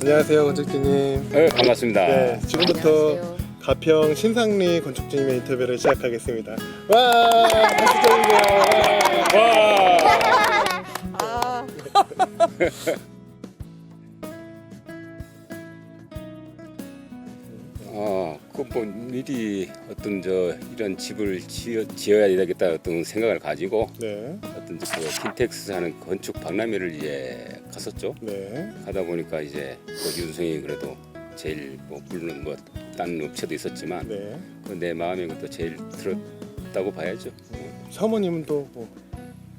안녕하세요 건축주님. 네, 반갑습니다. 네, 지금부터 안녕하세요. 가평 신상리 건축주님의 인터뷰를 시작하겠습니다. 와, 박수 쳐주세요. 와, 아, 어, 그뭐 미리 어떤 저 이런 집을 지어, 지어야 되겠다 어떤 생각을 가지고 네, 어떤 그 킨텍스 하는 건축 박람회를 이제 갔었죠. 네, 가다 보니까 이제 그 윤성이 그래도 제일 뭐 물론 뭐 다른 업체도 있었지만 네. 그내 마음에 그것도 제일 들었다고 봐야죠. 사모님은 또 뭐,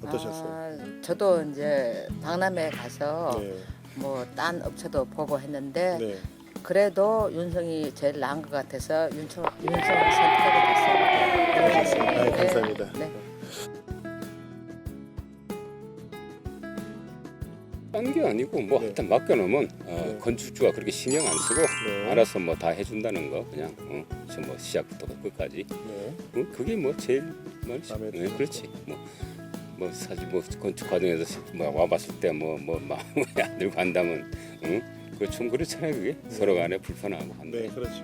어떠셨어요? 아, 저도 이제 박람회 가서 네, 뭐 딴 업체도 보고 했는데 네. 그래도 윤성이 제일 나은 것 같아서 윤성 윤성을 선택하게 됐어요. 아, 네. 감사합니다. 네. 딴 게 아니고 뭐 네. 일단 맡겨놓으면 어, 네. 건축주가 그렇게 신경 안 쓰고 네. 알아서 뭐 다 해준다는 거 그냥 어, 저뭐 시작부터 끝까지 네, 어, 그게 뭐 제일 말이지. 마음에 네, 드는 그렇지. 뭐, 뭐 사실 뭐 건축 과정에서 뭐 와봤을 때 뭐 뭐 마음에 안 들고 한다면, 응? 그좀 그렇잖아요 그게 서로 간에 불편하고 네, 한데. 그렇죠.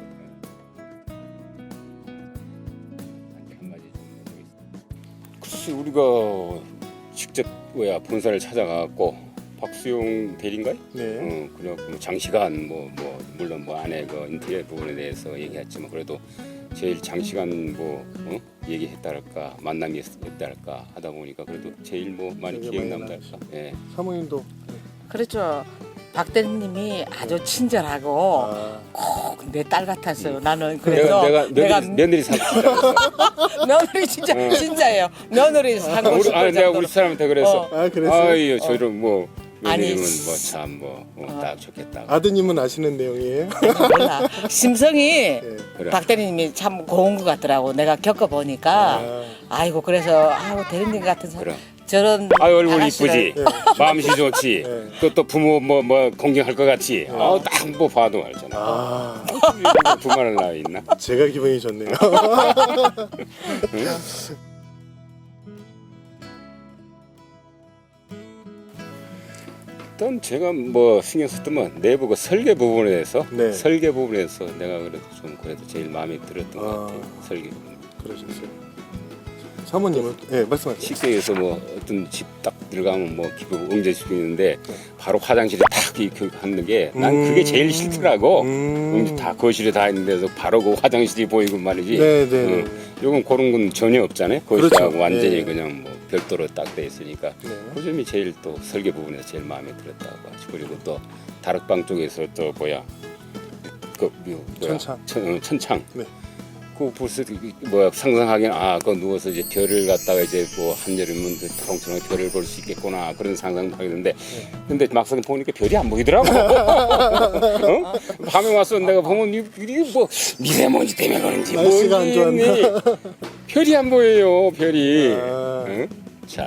해보겠습니다. 글쎄 우리가 직접 뭐야 본사를 찾아가고 박수용 대리인가요? 네, 어, 그래갖고 뭐 장시간 뭐, 뭐 물론 뭐 안에 그 인테리어 부분에 대해서 얘기했지만 그래도 제일 장시간 뭐 어? 얘기했다랄까 만남이 있다랄까 하다 보니까 그래도 제일 뭐 많이 되게 많이 기억 남달까. 예. 사모님도 그렇죠. 박 대리님이 아주 친절하고 아, 꼭내 딸 같았어요. 나는 내가 그래서 내가 며느리, 며느리 사. 며느리 진짜 어. 진짜예요. 며느리 사고 우리, 싶을 아 내가 정도로. 우리 사람한테 그래서. 어. 아 그랬어요. 아유 저런 뭐 아니, 며느리면 뭐 참 뭐딱 어. 좋겠다. 아드님은 아시는 내용이에요? 몰라. 심성이 네. 그래. 박 대리님이 참 고운 것 같더라고. 내가 겪어보니까. 아, 아이고 그래서 아우 대리님 같은 사람 그럼. 저런 아 얼굴 이쁘지. 마음씨 좋지. 네. 그것도 부모 뭐 뭐 공경할 것 같지. 아우 딱뭐 봐도 알잖아. 아, 두말할 나위 있나? 제가 기분이 좋네요. 일단 제가 뭐 신경 썼더만 내부 그 설계 부분에 대해서 네. 설계 부분에서 내가 그래도 좀 그래도 제일 마음에 들었던 것 아. 같아요. 설계 부분. 그러셨어요. 사모님은 네 말씀하세요. 식생에서 뭐 어떤 집 딱 들어가면 뭐 기부 응대시키고 있는데 네. 바로 화장실에 딱 이렇게 하는 게 난 음. 그게 제일 싫더라고. 음. 음, 다 거실에 다 있는데도 바로 그 화장실이 보이고 말이지. 네, 네, 네. 응. 요건 그런 건 전혀 없잖아요. 거실하고 그렇죠. 완전히 네. 그냥 뭐 별도로 딱 돼 있으니까 네. 그 점이 제일 또 설계 부분에서 제일 마음에 들었다고 하죠. 그리고 또 다락방 쪽에서 또 뭐야 그 뭐, 뭐야 천창. 천, 어, 천창. 네. 그 벌써 뭐 상상하기는 아, 그 누워서 이제 별을 갖다가 이제 뭐 한여름은 그 초롱초롱 별을 볼 수 있겠구나 그런 상상도 하게 되는데 네. 근데 막상 보니까 별이 안 보이더라고. 어? 밤에 와서 내가 보면 이- 이게 뭐 미세먼지 때문에 그런지 날씨가 안 좋았나? 뭔지 별이 안 보여요 별이. 아. 응? 참.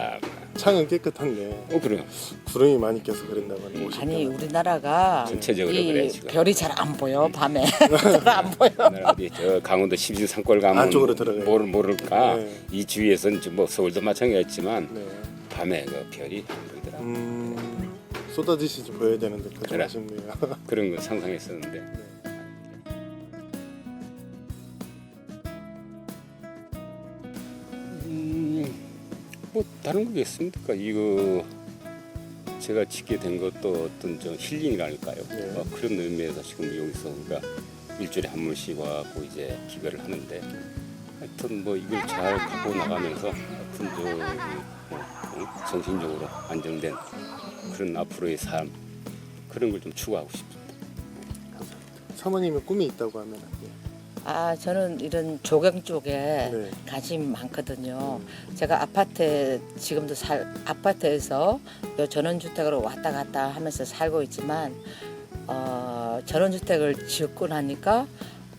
창은 깨끗한데 어 그래요. 구름이 많이 껴서 그랬나 봐요. 오실 아니. 우리나라가 전체적으로 이 그래, 지금. 별이 잘 안 보여 밤에 잘 안 보여. 옛날에 어디 저 강원도 십진 산골 가면 안쪽으로 들어가요. 모를 모를까 네. 이 주위에서는 좀뭐 서울도 마찬가지였지만 네. 밤에 그 별이 안 보이더라. 음, 쏟아지시지 보여야 되는데 그좀 그래. 아쉽네요. 그런 거 상상했었는데. 뭐 다른 거겠습니까? 이거 제가 짓게 된 것도 어떤 좀 힐링이랄까요? 네. 어, 그런 의미에서 지금 여기서 우리가 일주일에 한 번씩 와고 이제 기거를 하는데 하여튼 뭐 이걸 잘 갖고 나가면서 하여튼 저 그, 뭐, 어, 정신적으로 안정된 그런 앞으로의 삶 그런 걸 좀 추구하고 싶습니다. 사모님의 꿈이 있다고 하면 안 돼요. 아 저는 이런 조경 쪽에 네. 관심 많거든요. 제가 아파트 지금도 살 아파트에서 요 전원주택으로 왔다 갔다 하면서 살고 있지만 어, 전원주택을 짓고 나니까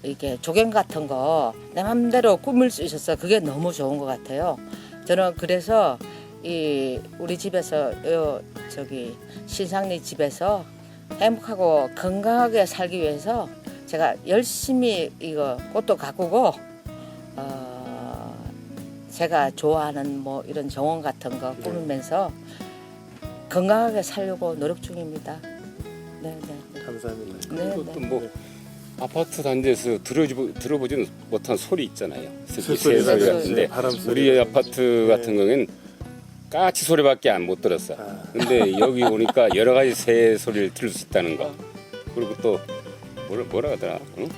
이게 조경 같은 거내 맘대로 꾸밀 수 있어서 그게 너무 좋은 것 같아요. 저는 그래서 이 우리 집에서 요 저기 신상리 집에서 행복하고 건강하게 살기 위해서 제가 열심히 이거 꽃도 가꾸고 어 제가 좋아하는 뭐 이런 정원 같은 거 네. 꾸미면서 건강하게 살려고 노력 중입니다. 네, 네. 감사합니다. 네, 그리고 네. 또뭐 아파트 단지에서 들어지, 들어보지는 못한 소리 있잖아요. 새소리, 새 소리 같은데 바람 소리. 우리 아파트 같은 경우에는 까치 소리밖에 안 못 들었어. 아. 근데 여기 오니까 여러 가지 새 소리를 들을 수 있다는 거. 그리고 또 뭐라 뭐라 하더라? 응?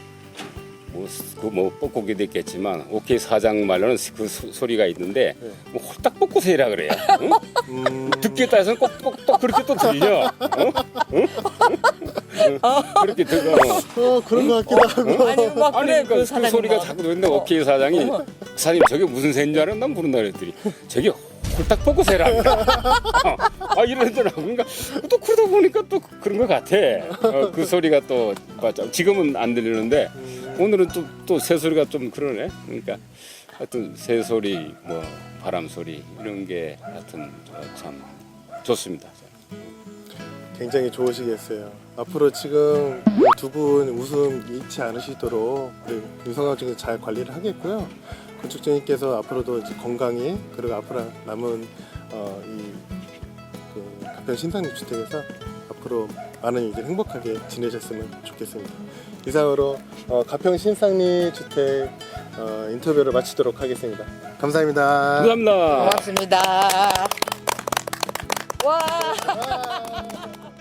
뭐 그뭐 뻐꾸기도 있겠지만 오케이 사장 말로는 그 소, 소리가 있는데 네. 뭐 홀딱 뻗고 새라 그래요. 응? 음, 듣기에 따라서는 꼭꼭 또 그렇게 또 들려. 응? 응? 응? 그렇게 들어. 어 그런 것 같기도 하고. 아니 막 아니 그래 그러니까 그 그, 소리가 뭐. 자꾸 들리는데 오케이 사장이. 사장님 저게 무슨 새인 줄 알아? 난 모른다 그랬더니 저게 홀딱 뻗고 새라. 어, 아 이러더라고. 그러니까 또 그러다 보니까 또 그런 것 같아. 어, 그 소리가 또 맞아. 지금은 안 들리는데 오늘은 또또새 소리가 좀 그러네. 그러니까 하여튼 새 소리 뭐 바람 소리 이런 게 하여튼 참 좋습니다. 굉장히 좋으시겠어요. 앞으로 지금 두 분 웃음 잃지 않으시도록 우리 유성학중에서 잘 관리를 하겠고요. 건축주님께서 앞으로도 이제 건강히 그리고 앞으로 남은 어, 이그 가평 신상립 주택에서 앞으로 많은 일들 행복하게 지내셨으면 좋겠습니다. 이상으로 어, 가평 신상립 주택 어, 인터뷰를 마치도록 하겠습니다. 감사합니다. 감사합니다 고맙습니다. 와.